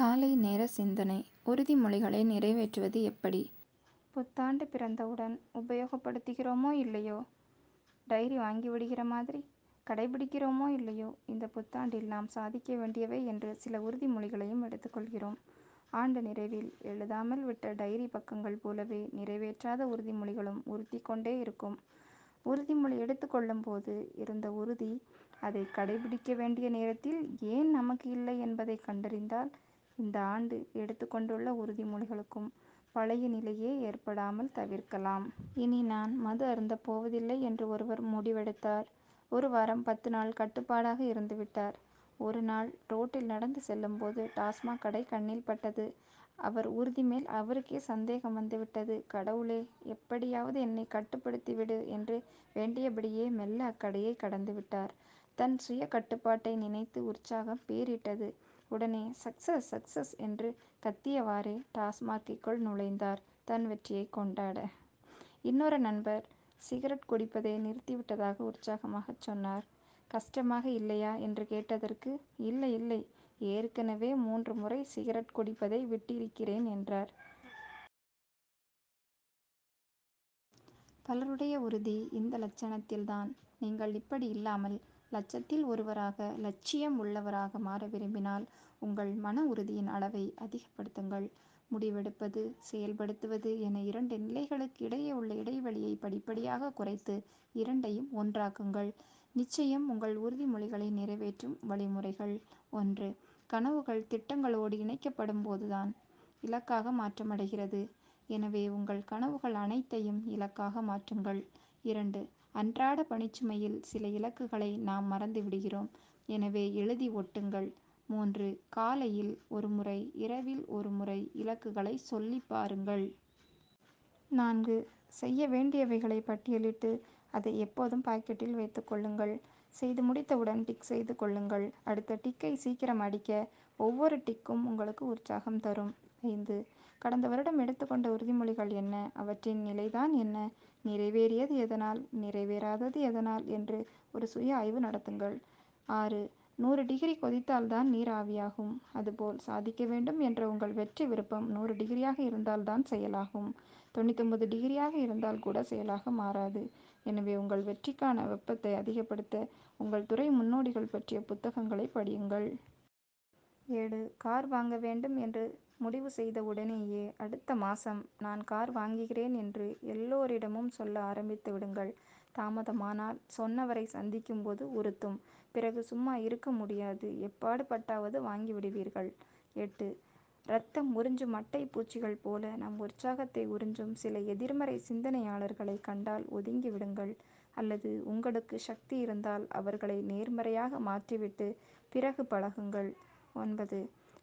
காலை நேர சிந்தனை உறுதிமொழிகளை நிறைவேற்றுவது எப்படி? புத்தாண்டு பிறந்தவுடன் உபயோகப்படுத்துகிறோமோ இல்லையோ டைரி வாங்கி விடுகிற மாதிரி கடைபிடிக்கிறோமோ இல்லையோ இந்த புத்தாண்டில் நாம் சாதிக்க வேண்டியவை என்று சில உறுதிமொழிகளையும் எடுத்துக்கொள்கிறோம். ஆண்டு நிறைவில் எழுதாமல் விட்ட டைரி பக்கங்கள் போலவே நிறைவேற்றாத உறுதிமொழிகளும் உறுதி கொண்டே இருக்கும். உறுதிமொழி எடுத்துக்கொள்ளும் போது இருந்த உறுதி அதை கடைபிடிக்க வேண்டிய நேரத்தில் ஏன் நமக்கு இல்லை என்பதை கண்டறிந்தால் இந்த ஆண்டு எடுத்துக்கொண்டுள்ள உறுதிமொழிகளுக்கும் பழைய நிலையே ஏற்படாமல் தவிர்க்கலாம். இனி நான் மது அருந்தப் போவதில்லை என்று ஒருவர் முடிவெடுத்தார். ஒரு வாரம் பத்து நாள் கட்டுப்பாடாக இருந்துவிட்டார். ஒரு நாள் ரோட்டில் நடந்து செல்லும் போது டாஸ்மாக் கடை கண்ணில் பட்டது. அவர் உறுதி மேல் அவருக்கே சந்தேகம் வந்துவிட்டது. கடவுளே எப்படியாவது என்னை கட்டுப்படுத்தி விடு என்று வேண்டியபடியே மெல்ல அக்கடையை கடந்துவிட்டார். தன் சுய கட்டுப்பாட்டை நினைத்து உற்சாகம் பீறிட்டது. உடனே சக்சஸ் சக்சஸ் என்று கத்தியவாறே டாஸ்மாக்கிற்குள் நுழைந்தார் தன் வெற்றியை கொண்டாட. இன்னொரு நண்பர் சிகரெட் குடிப்பதை நிறுத்திவிட்டதாக உற்சாகமாகச் சொன்னார். கஷ்டமாக இல்லையா என்று கேட்டதற்கு இல்லை இல்லை ஏற்கனவே மூன்று முறை சிகரெட் குடிப்பதை விட்டிருக்கிறேன் என்றார். பலருடைய உறுதி இந்த லட்சணத்தில்தான் நீங்கள் இப்படி இல்லாமல் லட்சத்தில் ஒருவராக லட்சியம் உள்ளவராக மாற விரும்பினால் உங்கள் மன உறுதியின் அளவை அதிகப்படுத்துங்கள். முடிவெடுப்பது செயல்படுத்துவது என இரண்டு நிலைகளுக்கு இடையே உள்ள இடைவெளியை படிப்படியாக குறைத்து இரண்டையும் ஒன்றாக்குங்கள். நிச்சயம் உங்கள் உறுதிமொழிகளை நிறைவேற்றும் வழிமுறைகள் ஒன்று. கனவுகள் திட்டங்களோடு இணைக்கப்படும் போதுதான் இலக்காக மாற்றமடைகிறது. எனவே உங்கள் கனவுகள் அனைத்தையும் இலக்காக மாற்றுங்கள். இரண்டு. அன்றாட பணிச்சுமையில் சில இலக்குகளை நாம் மறந்து விடுகிறோம். எனவே எழுதி ஒட்டுங்கள். மூன்று. காலையில் ஒரு முறை இரவில் ஒரு முறை இலக்குகளை சொல்லி பாருங்கள். நான்கு. செய்ய வேண்டியவைகளை பட்டியலிட்டு அதை எப்போதும் பாக்கெட்டில் வைத்துக் கொள்ளுங்கள். செய்து முடித்தவுடன் டிக் செய்து கொள்ளுங்கள். அடுத்த டிக்கை சீக்கிரம் அடிக்க ஒவ்வொரு டிக்கும் உங்களுக்கு உற்சாகம் தரும். ஐந்து. கடந்த வருடம் எடுத்துக்கொண்ட உறுதிமொழிகள் என்ன? அவற்றின் நிலைதான் என்ன? நிறைவேறியது எதனால் நிறைவேறாதது எதனால் என்று ஒரு சுய ஆய்வு நடத்துங்கள். ஆறு. நூறு டிகிரி கொதித்தால் தான் நீர் ஆவியாகும். அதுபோல் சாதிக்க வேண்டும் என்ற உங்கள் வெற்றி விருப்பம் நூறு டிகிரியாக இருந்தால் தான் செயலாகும். தொண்ணூத்தொன்பது டிகிரியாக இருந்தால் கூட செயலாக மாறாது. எனவே உங்கள் வெற்றிக்கான வெப்பத்தை அதிகப்படுத்த உங்கள் துறை முன்னோடிகள் பற்றிய புத்தகங்களைப் படியுங்கள். ஏழு. கார் வாங்க வேண்டும் என்று முடிவு செய்த உடனேயே அடுத்த மாசம் நான் கார் வாங்குகிறேன் என்று எல்லோரிடமும் சொல்ல ஆரம்பித்து விடுங்கள். தாமதமானால் சொன்னவரை சந்திக்கும் போது உறுத்தும். பிறகு சும்மா இருக்க முடியாது எப்பாடு பட்டாவது வாங்கி விடுவீர்கள். எட்டு. ரத்தம் உறிஞ்சும் மட்டை பூச்சிகள் போல நம் உற்சாகத்தை உறிஞ்சும் சில எதிர்மறை சிந்தனையாளர்களை கண்டால் ஒதுங்கி விடுங்கள். அல்லது உங்களுக்கு சக்தி இருந்தால் அவர்களை நேர்மறையாக மாற்றிவிட்டு பிறகு பழகுங்கள். ஒன்பது.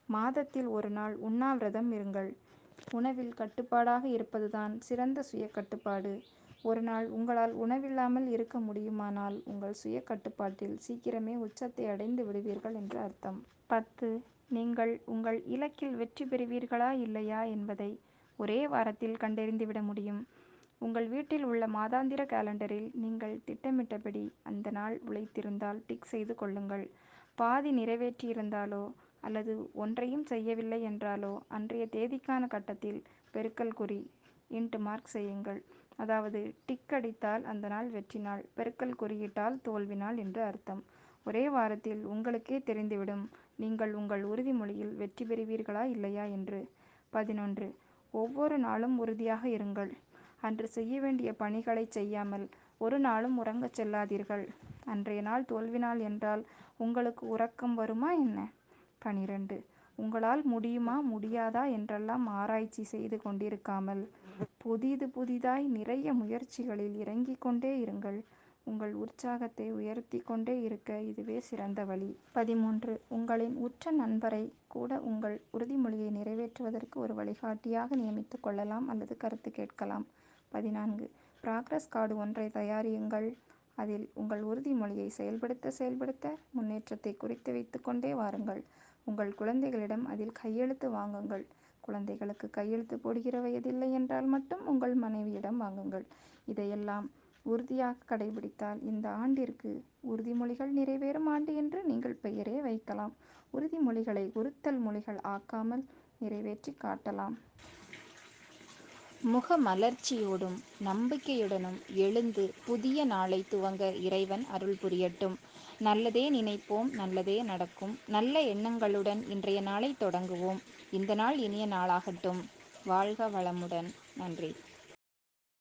மாதத்தில் ஒரு நாள் உண்ணாவிரதம் இருங்கள். உணவில் கட்டுப்பாடாக இருப்பதுதான் சிறந்த சுய கட்டுப்பாடு. ஒரு நாள் உங்களால் உணவில்லாமல் இருக்க முடியுமானால் உங்கள் சுய கட்டுப்பாட்டில் சீக்கிரமே உச்சத்தை அடைந்து விடுவீர்கள் என்று அர்த்தம். பத்து. நீங்கள் உங்கள் இலக்கில் வெற்றி பெறுவீர்களா இல்லையா என்பதை ஒரே வாரத்தில் கண்டறிந்துவிட முடியும். உங்கள் வீட்டில் உள்ள மாதாந்திர காலண்டரில் நீங்கள் திட்டமிட்டபடி அந்த நாள் உழைத்திருந்தால் டிக் செய்து கொள்ளுங்கள். பாதி நிறைவேற்றியிருந்தாலோ அல்லது ஒன்றையும் செய்யவில்லை என்றாலோ அன்றைய தேதிக்கான கட்டத்தில் பெருக்கல் குறி இன்ட்டு மார்க் செய்யுங்கள். அதாவது டிக் அடித்தால் அந்த நாள் வெற்றி நாள் பெருக்கல் குறியிட்டால் தோல்வி நாள் என்று அர்த்தம். ஒரே வாரத்தில் உங்களுக்கே தெரிந்துவிடும் நீங்கள் உங்கள் உறுதிமொழியில் வெற்றி பெறுவீர்களா இல்லையா என்று. பதினொன்று. ஒவ்வொரு நாளும் உறுதியாக இருங்கள். அன்று செய்ய வேண்டிய பணிகளைச் செய்யாமல் ஒரு நாளும் உறங்கச் செல்லாதீர்கள். அன்றைய நாள் தோல்வி நாள் என்றால் உங்களுக்கு உறக்கம் வருமா என்ன? பனிரெண்டு உங்களால் முடியுமா முடியாதா என்றெல்லாம் ஆராய்ச்சி செய்து கொண்டிருக்காமல் புதிது புதிதாய் நிறைய முயற்சிகளில் இறங்கிக் கொண்டே இருங்கள். உங்கள் உற்சாகத்தை உயர்த்தி கொண்டே இருக்க இதுவே சிறந்த வழி. பதிமூன்று. உங்களின் உற்ற நண்பரை கூட உங்கள் உறுதிமொழியை நிறைவேற்றுவதற்கு ஒரு வழிகாட்டியாக நியமித்துக் கொள்ளலாம் அல்லது கருத்து கேட்கலாம். பதினான்கு. ப்ராக்ரஸ் கார்டு ஒன்றை தயாரியுங்கள். அதில் உங்கள் உறுதிமொழியை செயல்படுத்த செயல்படுத்த முன்னேற்றத்தை குறித்து வைத்து கொண்டே வாருங்கள். உங்கள் குழந்தைகளிடம் அதில் கையெழுத்து வாங்குங்கள். குழந்தைகளுக்கு கையெழுத்து போடுகிற வயதில்லை என்றால் மட்டும் உங்கள் மனைவியிடம் வாங்குங்கள். இதையெல்லாம் உறுதியாக கடைபிடித்தால் இந்த ஆண்டிற்கு உறுதிமொழிகள் நிறைவேறும் ஆண்டு என்று நீங்கள் பெயரே வைக்கலாம். உறுதிமொழிகளை உறுத்தல் மொழிகள் ஆக்காமல் நிறைவேற்றி காட்டலாம். முக மலர்ச்சியோடும் நம்பிக்கையுடனும் எழுந்து புதிய நாளை துவங்க இறைவன் அருள் புரியட்டும். நல்லதே நினைப்போம் நல்லதே நடக்கும். நல்ல எண்ணங்களுடன் இன்றைய நாளைத் தொடங்குவோம். இந்த நாள் இனிய நாளாகட்டும். வாழ்க வளமுடன். நன்றி.